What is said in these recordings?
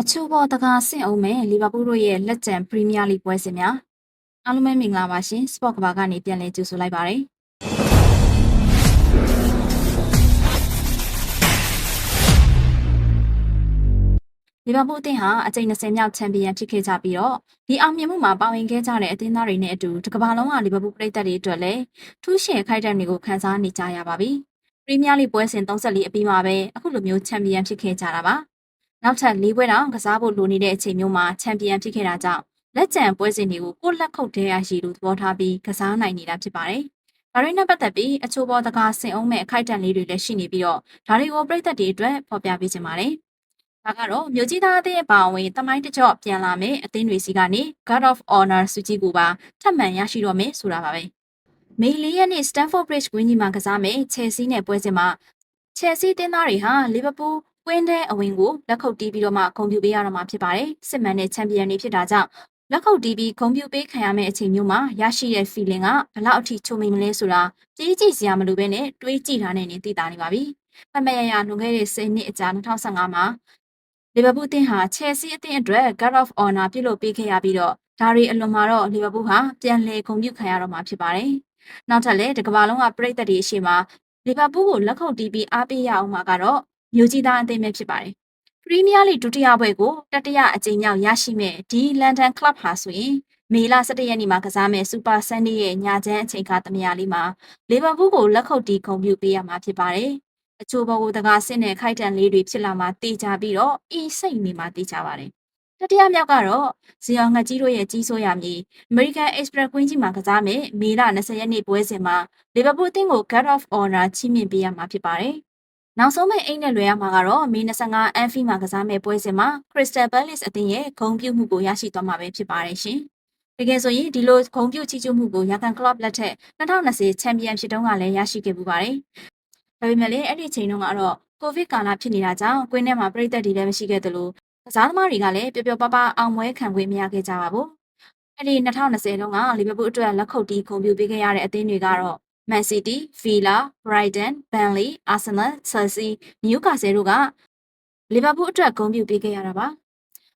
အချို့ဘောတကားဆင့်အောင်မဲ့လီဗာပူးတို့ရဲ့လက်ကျန်ပရီးမီးယားလိပွဲစဉ်များအားလုံးပဲမင်္ဂလာပါရှင်စပေါ့ကဘာကနေပြန်လည်ကြိုဆိုလိုက်ပါရစေလီဗာပူးအသင်းဟာအကြိမ်20မြောက်ချန်ပီယံဖြစ်ခဲ့ကြပြီးတော့ဒီအောင်မြင်မှုမှာပါဝင်ခဲ့ကြတဲ့အသင်းသားတွေနဲ့အတူတစ်ကမ္ဘာလုံးကလီဗာပူးပရိသတ်တွေအတွက်လည်းထူးရှင်ခိုက်တဲ့တွေကိုခန်းစားနေကြရပါပြီပရီးမီးယားလိပွဲစဉ်34အပြီးမှာပဲအခုလိုမျိုးချန်ပီယံဖြစ်ခဲ့ကြတာပါ နောက်ထပ်၄ပွဲတောင်ကစားဖို့လိုနေတဲ့အချိန်မျိုးမှာချန်ပီယံဖြစ်ခဲ့တာကြောင့်လက်ကျန်ပွဲစဉ်တွေကိုကိုယ့်လက်ခုပ်ထဲရရှိလို့သဘောထားပြီးကစားနိုင်နေတာဖြစ်ပါတယ်ဒါတွေနဲ့ပတ်သက်ပြီးအချို့ဘောတကားဆင်အောင်မဲ့အခိုက်အတန့်လေးတွေလည်းရှိနေပြီးတော့ဒါတွေကိုပြည်သက်တွေအတွက်ဖော်ပြပေးချင်ပါတယ်။ဒါကတော့မြို့ကြီးသားအသင်းအပါအဝင်တမိုင်းတကြော့ပြန်လာမယ်အသင်းတွေစီကနေ God of Honor စုကြီးကိုပါထပ်မံရရှိတော့မယ်ဆိုတာပါပဲ။မေလီရက်နေ့ Stamford Bridge ဝင်းကြီးမှာကစားမယ် Chelsea နဲ့ပွဲစဉ်မှာ Chelsea တင်းသားတွေဟာ Liverpool ကွင်းတဲ့အဝင်ကိုလက်ခုပ်တီးပြီးတော့မှဂုဏ်ပြုပေးရတော့မှာဖြစ်ပါတယ်။စစ်မှန်တဲ့ချန်ပီယံတွေဖြစ်တာကြောင့်လက်ခုပ်တီးပြီးဂုဏ်ပြုပေးခံရမယ့်အချိန်မျိုးမှာရရှိတဲ့ feeling ကဘလောက်အထိချုံမိမလဲဆိုတာကြေးကြည့်စရာမလိုဘဲနဲ့တွေးကြည့်တာနဲ့နေသိတာနေပါပြီ။ဖတ်မရရလွန်ခဲ့တဲ့10နှစ်အကြာ2015မှာလီဗာပူးအသင်းဟာ Chelsea အသင်းအတွက် God of Honor ပြုလုပ်ပေးခဲ့ရပြီးတော့ဒါရီအလွန်မှာတော့လီဗာပူးဟာပြန်လည်ဂုဏ်ပြုခံရတော့မှာဖြစ်ပါတယ်။နောက်ထပ်လည်းတကမ္ဘာလုံးကပြည်သက်တွေအရှိမလီဗာပူးကိုလက်ခုပ်တီးပြီးအားပေးရအောင်မှာကတော့ မျိုးကြီးသားအသင်းပဲဖြစ်ပါတယ်။ပရီးမီးယားလိဒုတိယဘွဲ့ကိုတတိယအကြိမ်မြောက်ရရှိမဲ့ဒီလန်ဒန်ကလပ်ဟာဆိုရင်မေလ17ရက်နေ့မှာကစားမဲ့စူပါဆန်ဒေးရဲ့ညချမ်းအချိန်ခါသမယာလေးမှာလီဗာပူးကိုလက်ခုပ်တီးဂုဏ်ပြုပေးရမှာဖြစ်ပါတယ်။အချို့ဘောကိုတကားစစ်နဲ့ခိုက်တန်လေးတွေဖြစ်လာမှတေချာပြီးတော့အီစိတ်နေမှတေချာပါတယ်။တတိယမြောက်ကတော့ဇီအောင်ငှက်ကြီးတို့ရဲ့ကြီးစိုးရမည် American Express ကွင်းကြီးမှာကစားမဲ့မေလ20ရက်နေ့ပွဲစဉ်မှာလီဗာပူးအသင်းကို God of Honor ချီးမြှင့်ပေးရမှာဖြစ်ပါတယ်။ နောက်ဆုံးမဲ့အိမ်နဲ့လွယ်ရမှာကတော့မေ25 Anfield မှာကစားမဲ့ပွဲစဉ်မှာ Crystal Palace အသင်းရဲ့ဂုဏ်ပြုမှုကိုရရှိသွားမှာပဲဖြစ်ပါတယ်ရှင်။တကယ်ဆိုရင်ဒီလိုဂုဏ်ပြုချီးကျူးမှုကိုရာကန်ကလော့လက်ထက်2020ချန်ပီယံဖြစ်တုန်းကလည်းရရှိခဲ့ပူပါတယ်။ဒါပေမဲ့လည်းအဲ့ဒီချိန်တုန်းကတော့ကိုဗစ်ကာလဖြစ်နေတာကြောင့်ကွင်းထဲမှာပြည်သက်တွေလည်းမရှိခဲ့သလိုကစားသမားတွေကလည်းပျော်ပျော်ပါးပါးအောင်ပွဲခံခွင့်မရခဲ့ကြပါဘူး။အဲ့ဒီ2020တုန်းကလီဗာပူးအတွက်လက်ခုပ်တီးဂုဏ်ပြုပေးခဲ့ရတဲ့အသင်းတွေကတော့ Man City, Villa, Brighton, Burnley, Arsenal, Chelsea, Newcastle တို့ကလီဗာပူးအတွက်ဂုဏ်ပြုပေးခဲ့ရတာပါ။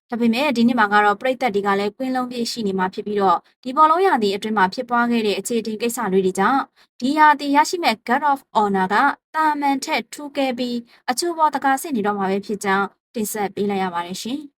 ဒါပေမဲ့ဒီနှစ်မှာကတော့ပြည်သက်တွေကလည်းကွင်းလုံးပြည့်ရှိနေမှာဖြစ်ပြီးတော့ဒီဘောလုံးရာသီအတွင်းမှာဖြစ်ပွားခဲ့တဲ့အခြေတင်ကိစ္စတွေကြောင့်ဒီရာသီရရှိမဲ့ God of Honor ကတာမန်ထက်ထူးကဲပြီးအချို့ဘောတကားစစ်နေတော့မှာပဲဖြစ်ကြောင်းတင်ဆက်ပေးလိုက်ရပါတယ်ရှင်။